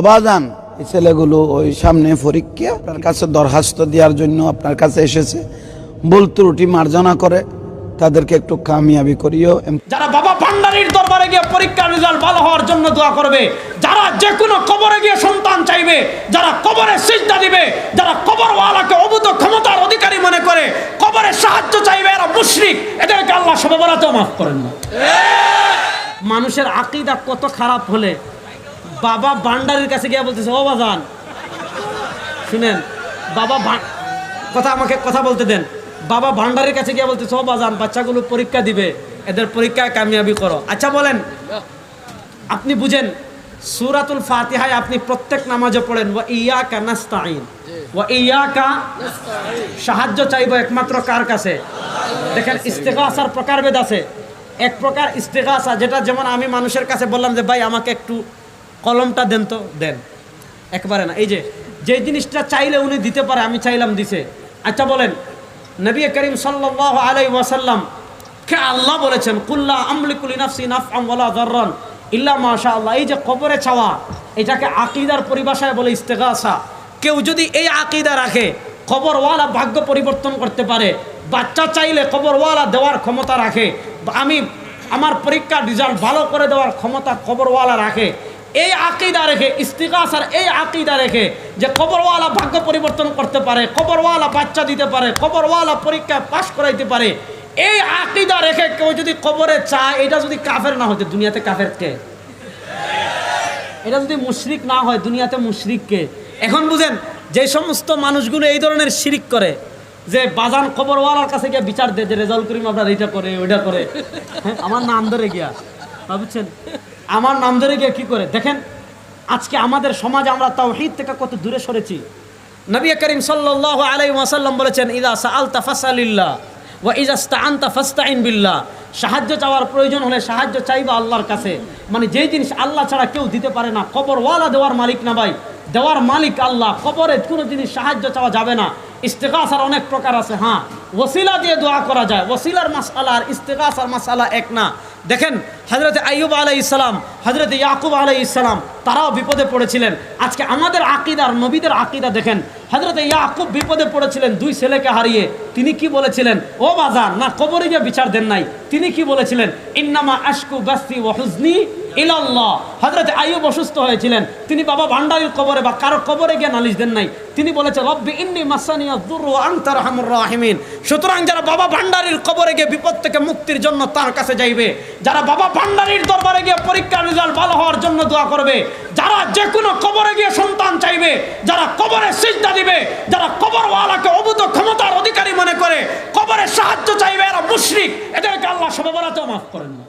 অবাজান এই ছেলেগুলো ওই সামনে পরীক্ষা আপনার কাছে দরখাস্ত দেওয়ার জন্য আপনার কাছে এসেছে। ভুল ত্রুটি মার্জনা করে তাদেরকে একটু কামিয়াবি করিও। যারা বাবা ভান্ডারির দরবারে গিয়ে পরীক্ষার রেজাল্ট ভালো হওয়ার জন্য দোয়া করবে যারা যে কোনো কবরে গিয়ে সন্তান চাইবে যারা কবরে সিজদা দিবে যারা কবরওয়ালাকে অবুত ক্ষমতার অধিকারী মনে করে কবরে সাহায্য চাইবে এরা মুশরিক। এদেরকে আল্লাহ সবে বলাতেও মাফ করেন না। মানুষের আকিদা কত খারাপ হলে বাবা ভান্ডারির কাছে গিয়ে বলতেছে ও বাজান শুনেন বাবা কথা আমাকে কথা বলতে দেন। বাবা ভান্ডারের কাছে গিয়ে বলতেছে সব বাজান বাচ্চাগুলো পরীক্ষা দিবে এদের পরীক্ষায় কামিয়াবি করো। আচ্ছা বলেন আপনি বুঝেন সুরাতুল ফাতিহায় আপনি প্রত্যেক নামাজে পড়েন ওয়া ইয়া কা নাস্তাইন ওয়া ইয়া কা সাহায্য চাইব একমাত্র কার কাছে? দেখেন ইস্তেগাসার প্রকারভেদ আছে। এক প্রকার ইস্তেগাসা যেটা যেমন আমি মানুষের কাছে বললাম যে ভাই আমাকে একটু কলমটা দেন তো, দেন। একবারে না, এই যে যে জিনিসটা চাইলে উনি দিতে পারে, আমি চাইলাম দিছে। আচ্ছা বলেন, নবী করিম সাল্লাল্লাহু আলাইহি ওয়াসাল্লাম কে আল্লাহ বলেছেন, কুল্লা আমলিকুল নাফসি নাফআম ওয়ালা যাররান ইল্লা মাশা আল্লাহ এই যে কবরে চাওয়া, এটাকে আকীদার পরিভাষায় বলে ইস্তেগাসা। কেউ যদি এই আকিদা রাখে, কবরওয়ালা ভাগ্য পরিবর্তন করতে পারে। বাচ্চা চাইলে কবরওয়ালা দেওয়ার ক্ষমতা রাখে। আমি, আমার পরীক্ষার রেজাল্ট ভালো করে দেওয়ার ক্ষমতা কবরওয়ালা রাখে। এই আকিদা রেখে ইস্তিকাসার এই আকিদা রেখে যে কবরওয়ালা ভাগ্য পরিবর্তন করতে পারে, কবরওয়ালা বাচ্চা দিতে পারে, কবরওয়ালা পরীক্ষায় পাশ করাইতে পারে, এই আকিদা রেখে কেউ যদি কবরে চায়, এটা যদি কাফের না হতে দুনিয়াতে কাফের কে? এটা যদি মুশরিক না হয়, দুনিয়াতে মুশরিককে এখন বুঝেন, যে সমস্ত মানুষগুলো এই ধরনের শিরিক করে, যে বাজান খবরওয়ালার কাছে গিয়ে বিচার দেয় যে রেজাল্ট করিম আপনার এইটা করে, ওইটা করে। হ্যাঁ আমার নাম ধরে গিয়া বুঝছেন? আমার নাম ধরে গিয়ে কি করে? দেখেন, আজকে আমাদের সমাজে আমরা তাওহীদ থেকে কত দূরে সরেছি। নবী করিম সাল্লাল্লাহু আলাইহি ওয়াসাল্লাম বলেছেন, ইদা সাআলতা ফাসালিল্লাহ ওয়া ইজা ইসতাআনতা ফাস্তাইন বিল্লাহ। সাহায্য চাওয়ার প্রয়োজন হলে সাহায্য চাইবা আল্লাহর কাছে। মানে যেই জিনিস আল্লাহ ছাড়া কেউ দিতে পারে না, কবরওয়ালা দেওয়ার মালিক না ভাই। দেওয়ার মালিক আল্লাহ, কবরে কোনো জিনিস সাহায্য চাওয়া যাবে না। ইস্তেকাসার অনেক প্রকার আছে হ্যাঁ। ওসিলা দিয়ে দোয়া করা যায়। ওসিলার মাসালা আর ইস্তেকাসার মাসালা এক না। দেখেন হজরত আইয়ুব আলাই ইসলাম হজরত ইয়াকুব আলাই ইসলাম তারাও বিপদে পড়েছিলেন। আজকে আমাদের আকিদার নবীদের আকিদা দেখেন। হজরত ইয়াকুব বিপদে পড়েছিলেন দুই ছেলেকে হারিয়ে। তিনি কি বলেছিলেন? ও বাজার, না কবরে গিয়ে বিচার দেন নাই। তিনি কি বলেছিলেন? ইন্নামা আশকু বাস্তি ও হুজনি ইলাল্লাহ। হজরত আইয়ুব অসুস্থ হয়েছিলেন। তিনি বাবা ভান্ডারির কবরে বা কারও কবরে গিয়ে নালিশ দেন নাই। তিনি বলেছেন, রব্বি ইন্নি মাসানিয়া দুরু আনতার হামুর রাহিমিন। সুতরাং যারা বাবা ভান্ডারির কবরে গিয়ে বিপদ থেকে মুক্তির জন্য তার কাছে যাইবে, যারা বাবা ভান্ডারির দরবারে গিয়ে পরীক্ষার রেজাল্ট ভালো হওয়ার জন্য দোয়া করবে। যারা যে কোনো কবরে গিয়ে সন্তান চাইবে, যারা কবরে সিজদা দিবে, যারা কবরওয়ালাকে অবুত ক্ষমতার অধিকারী মনে করে, কবরে সাহায্য চাইবে, এরা মুশরিক। এদেরকে আল্লাহ সবে বলাতেও মাফ করেন। না